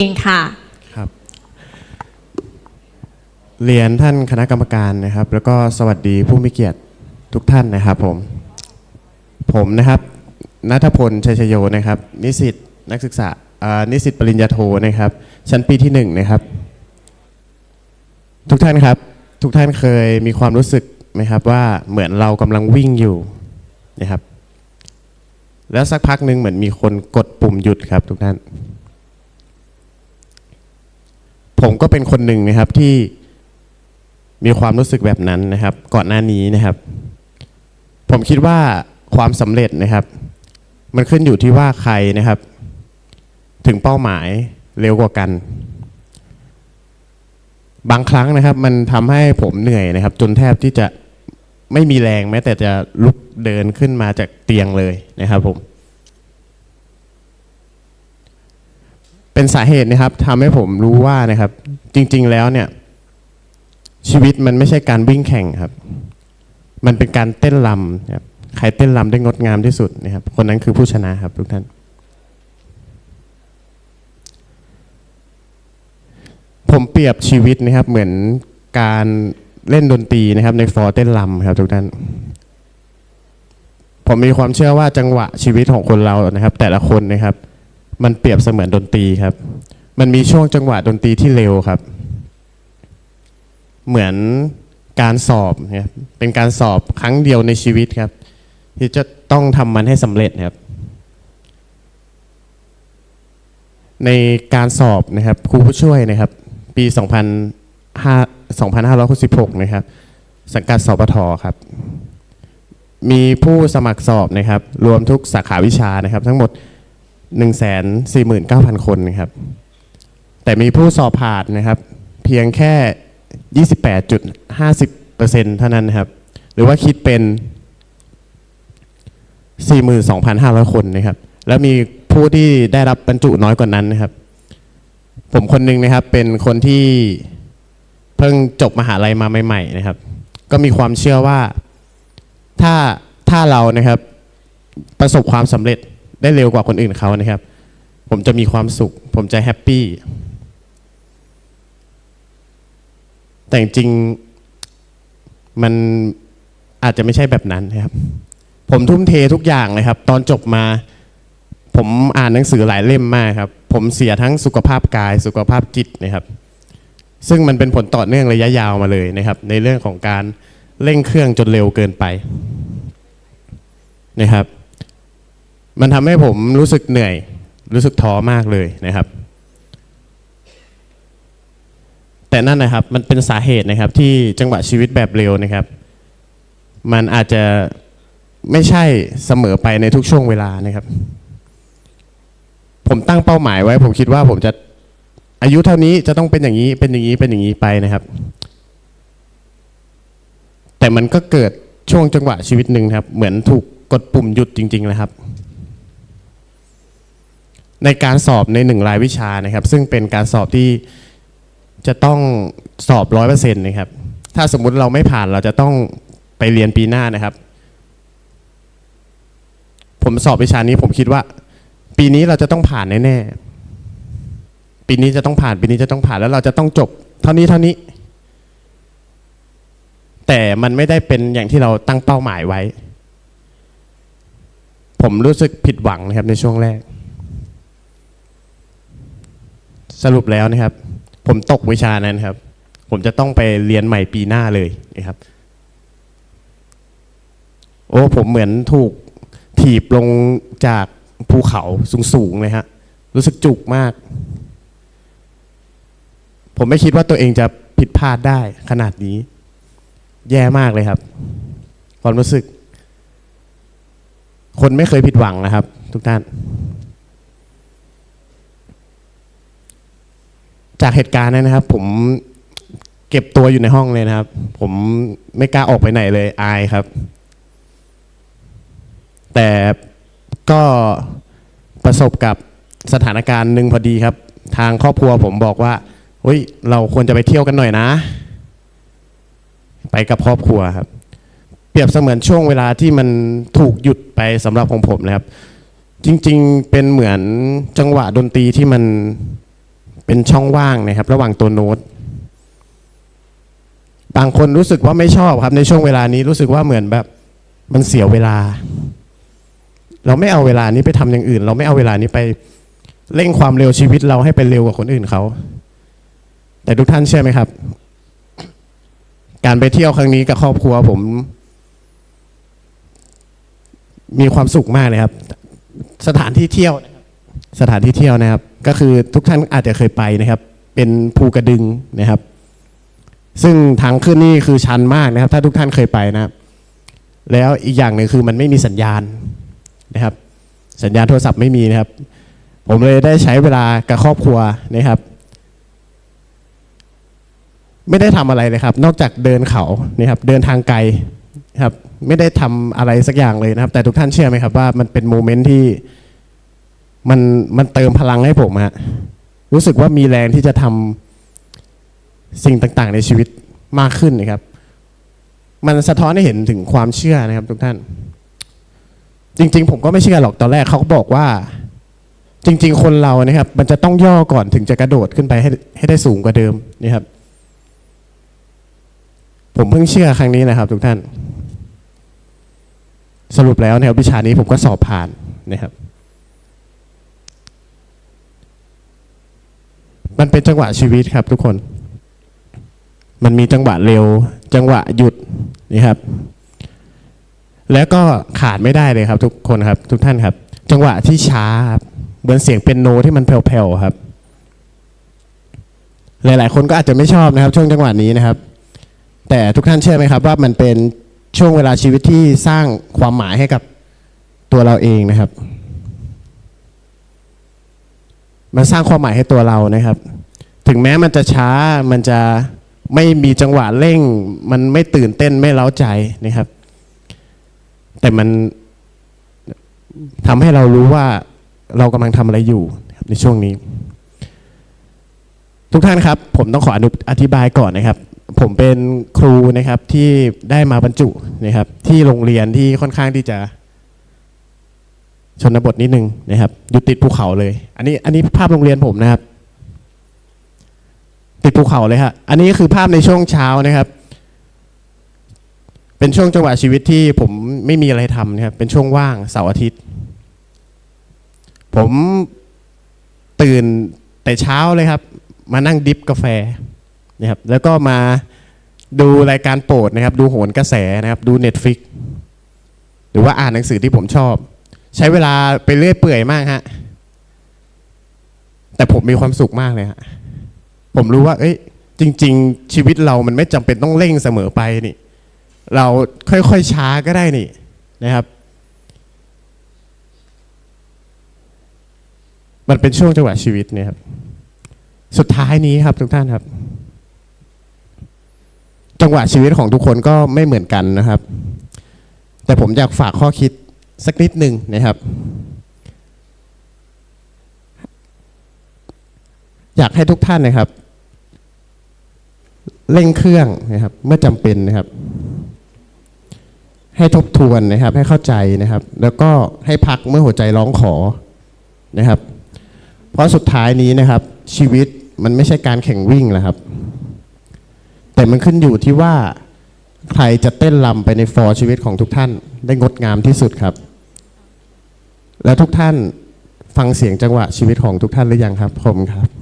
เองค่ะ ครับเรียนท่านคณะกรรมการนะครับ แล้วก็สวัสดีผู้มีเกียรติทุกท่านนะครับผม ผมนะครับนัทพลชัยชโยนะครับ นิสิตนักศึกษานิสิตปริญญาโทนะครับ ชั้นปีที่หนึ่งนะครับ ทุกท่านครับ ทุกท่านเคยมีความรู้สึกไหมครับว่าเหมือนเรากำลังวิ่งอยู่นะครับ แล้วสักพักหนึ่งเหมือนมีคนกดปุ่มหยุดครับทุกท่าน ผมก็เป็นคนหนึ่งนะครับที่มีความรู้สึกแบบนั้นนะครับ ก่อนหน้านี้นะครับ ผมคิดว่าความสำเร็จนะครับ มันขึ้นอยู่ที่ว่าใครนะครับ ถึงเป้าหมายเร็วกว่ากัน บางครั้งนะครับ มันทำให้ผมเหนื่อยนะครับ จนแทบที่จะไม่มีแรงแม้แต่จะลุกเดินขึ้นมาจากเตียงเลยนะครับผม เป็นสาเหตุนะครับทำให้ผมรู้ว่านะครับ จริง ๆแล้วเนี่ย ชีวิตมันไม่ใช่การวิ่งแข่งครับ มันเป็นการเต้นรำนะครับใครเต้นรำได้งดงามที่สุดนะครับ คนนั้นคือผู้ชนะครับทุกท่าน ผมเปรียบชีวิตนะครับ เหมือนการเล่นดนตรีนะครับ ในฟอร์เต้นรำครับทุกท่านผมมีความเชื่อว่าจังหวะชีวิตของคนเรานะครับ แต่ละคนนะครับ มันเปรียบเสมือนดนตรีครับ มันมีช่วงจังหวะดนตรีที่เร็วครับ เหมือนการสอบนะครับเป็นการสอบครั้งเดียวในชีวิตครับ ที่จะต้องทำมันให้สำเร็จครับ ในการสอบนะครับครูผู้ช่วยนะครับ ปี 2 5 2566 นะครับ สังกัดสปทครับ มีผู้สมัครสอบนะครับ รวมทุกสาขาวิชานะครับ ทั้งหมด 149,000 คนนะครับ แต่มีผู้สอบผ่านนะครับ เพียงแค่ 28.50%เท่านั้นนะครับ หรือว่าคิดเป็น 42,500 คนนะครับ แล้วมีผู้ที่ได้รับบรรจุน้อยกว่านั้นนะครับ ผมคนหนึ่งนะครับเป็นคนที่เพิ่งจบมหาลัยมาใหม่ๆนะครับ ก็มีความเชื่อว่าถ้าถ้าเรานะครับประสบความสำเร็จ ได้เร็วกว่าคนอื่นเขานะครับ ผมจะมีความสุข ผมจะแฮปปี้แต่จริงมันอาจจะไม่ใช่แบบนั้นนะครับ ผมทุ่มเททุกอย่างเลยครับ ตอนจบมา ผมอ่านหนังสือหลายเล่มมากครับ ผมเสียทั้งสุขภาพกาย สุขภาพจิตนะครับ ซึ่งมันเป็นผลต่อเนื่องระยะยาวมาเลยนะครับ ในเรื่องของการเร่งเครื่องจนเร็วเกินไปนะครับ มันทำให้ผมรู้สึกเหนื่อย รู้สึกท้อมากเลยนะครับ แต่นั่นนะครับมันเป็นสาเหตุนะครับที่จังหวะชีวิตแบบเร็วนะครับ มันอาจจะไม่ใช่เสมอไปในทุกช่วงเวลานะครับ ผมตั้งเป้าหมายไว้ ผมคิดว่าผมจะอายุเท่านี้จะต้องเป็นอย่างนี้เป็นอย่างนี้เป็นอย่างนี้ไปนะครับ แต่มันก็เกิดช่วงจังหวะชีวิตหนึ่งครับ เหมือนถูกกดปุ่มหยุดจริงๆนะครับ ในการสอบในหนึ่งรายวิชานะครับ ซึ่งเป็นการสอบที่จะต้องสอบร้อยเปอร์เซ็นต์นะครับ ถ้าสมมุติเราไม่ผ่านเราจะต้องไปเรียนปีหน้านะครับ ผมสอบวิชานี้ผมคิดว่า ปีนี้เราจะต้องผ่านแน่ๆปีนี้จะต้องผ่านปีนี้จะต้องผ่านแล้วเราจะต้องจบ เท่านี้เท่านี้ แต่มันไม่ได้เป็นอย่างที่เราตั้งเป้าหมายไว้ ผมรู้สึกผิดหวังนะครับในช่วงแรก สรุปแล้วนะครับ ผมตกวิชานั้นครับ ผมจะต้องไปเรียนใหม่ปีหน้าเลยนะครับ โอ้ผมเหมือนถูกถีบลงจากภูเขาสูงๆเลยฮะรู้สึกจุกมาก ผมไม่คิดว่าตัวเองจะผิดพลาดได้ขนาดนี้ แย่มากเลยครับความรู้สึก คนไม่เคยผิดหวังนะครับ ทุกท่าน จากเหตุการณ์นั้นนะครับ ผมเก็บตัวอยู่ในห้องเลยนะครับ ผมไม่กล้าออกไปไหนเลยอายครับ แต่ก็ประสบกับสถานการณ์หนึ่งพอดีครับ ทางครอบครัวผมบอกว่าเฮ้ยเราควรจะไปเที่ยวกันหน่อยนะ ไปกับครอบครัวครับ เปรียบเสมือนช่วงเวลาที่มันถูกหยุดไปสำหรับของผมนะครับ จริง ๆ เป็นเหมือนจังหวะดนตรีที่มัน เป็นช่องว่างนะครับ ระหว่างตัวโน้ต บางคนรู้สึกว่าไม่ชอบครับในช่วงเวลานี้รู้สึกว่าเหมือนแบบมันเสียเวลา เราไม่เอาเวลานี้ไปทำอย่างอื่น เราไม่เอาเวลานี้ไปเร่งความเร็วชีวิตเราให้ไปเร็วกว่าคนอื่นเขา แต่ทุกท่านเชื่อไหมครับ การไปเที่ยวครั้งนี้กับครอบครัวผม มีความสุขมากเลยครับ สถานที่เที่ยวนะครับสถานที่เที่ยวนะครับ ก็คือทุกท่านอาจจะเคยไปนะครับ เป็นภูกระดึงนะครับ ซึ่งทางขึ้นนี่คือชันมากนะครับ ถ้าทุกท่านเคยไปนะครับ แล้วอีกอย่างหนึ่งคือมันไม่มีสัญญาณนะครับ สัญญาณโทรศัพท์ไม่มีนะครับ ผมเลยได้ใช้เวลากับครอบครัวนะครับ ไม่ได้ทำอะไรเลยครับ นอกจากเดินเขานี่ครับ เดินทางไกลครับ ไม่ได้ทำอะไรสักอย่างเลยนะครับ แต่ทุกท่านเชื่อไหมครับว่ามันเป็นโมเมนต์ที่ มันมันเติมพลังให้ผมฮะรู้สึกว่ามีแรงที่จะทำสิ่งต่างๆ ในชีวิตมากขึ้นนะครับ มันสะท้อนให้เห็นถึงความเชื่อนะครับ ทุกท่าน จริง ๆ ผมก็ไม่เชื่อหรอกตอนแรกเขาก็บอกว่า จริง ๆ คนเรานะครับ มันจะต้องย่อก่อนถึงจะกระโดดขึ้นไปให้ให้ได้สูงกว่าเดิมนี่ครับ ผมเพิ่งเชื่อครั้งนี้นะครับ ทุกท่าน สรุปแล้วนะครับวิชานี้ผมก็สอบผ่านนะครับ มันเป็นจังหวะชีวิตครับทุกคน มันมีจังหวะเร็ว จังหวะหยุดนี่ครับ แล้วก็ขาดไม่ได้เลยครับทุกคนครับ ทุกท่านครับ จังหวะที่ช้าครับเหมือนเสียงเป็นโนที่มันแผ่วๆครับ หลายๆ คนก็อาจจะไม่ชอบนะครับ ช่วงจังหวะนี้นะครับ แต่ทุกท่านเชื่อไหมครับ ว่ามันเป็นช่วงเวลาชีวิตที่สร้างความหมายให้กับตัวเราเองนะครับ มันสร้างความหมายให้ตัวเรานะครับ ถึงแม้มันจะช้ามันจะไม่มีจังหวะเร่ง มันไม่ตื่นเต้นไม่เล้าใจนะครับ แต่มันทำให้เรารู้ว่าเรากำลังทำอะไรอยู่ในช่วงนี้ ทุกท่านครับ ผมต้องขออนุอธิบายก่อนนะครับ ผมเป็นครูนะครับที่ได้มาบรรจุนะครับ ที่โรงเรียนที่ค่อนข้างที่จะ ชนบทนิดนึงนะครับ อยู่ติดภูเขาเลย อันนี้อันนี้ภาพโรงเรียนผมนะครับ ติดภูเขาเลยฮะอันนี้คือภาพในช่วงเช้านะครับ เป็นช่วงจังหวะชีวิตที่ผมไม่มีอะไรทำนะครับ เป็นช่วงว่างเสาร์อาทิตย์ ผมตื่นแต่เช้าเลยครับ มานั่งดิฟกาแฟนะครับ แล้วก็มาดูรายการโปรดนะครับ ดูโหนกระแสนะครับ ดู Netflix หรือว่าอ่านหนังสือที่ผมชอบ ใช้เวลาไปเรื่อยเปื่อยมากฮะ แต่ผมมีความสุขมากเลยฮะ ผมรู้ว่า เอ้ย จริง ๆ ชีวิตเรามันไม่จำเป็นต้องเร่งเสมอไปนี่ เราค่อยๆช้าก็ได้นี่นะครับ มันเป็นช่วงจังหวะชีวิตเนี่ยครับ สุดท้ายนี้ครับทุกท่านครับ จังหวะชีวิตของทุกคนก็ไม่เหมือนกันนะครับ แต่ผมอยากฝากข้อคิด สักนิดหนึ่งนะครับ อยากให้ทุกท่านนะครับเร่งเครื่องนะครับ เมื่อจำเป็นนะครับ ให้ทบทวนนะครับ ให้เข้าใจนะครับ แล้วก็ให้พักเมื่อหัวใจร้องขอนะครับ เพราะสุดท้ายนี้นะครับ ชีวิตมันไม่ใช่การแข่งวิ่งนะครับ แต่มันขึ้นอยู่ที่ว่าใครจะเต้นลำไปในฟอร์ชีวิตของทุกท่านได้งดงามที่สุดครับ แล้วทุกท่านฟังเสียงจังหวะชีวิตของทุกท่านหรือยังครับผมครับ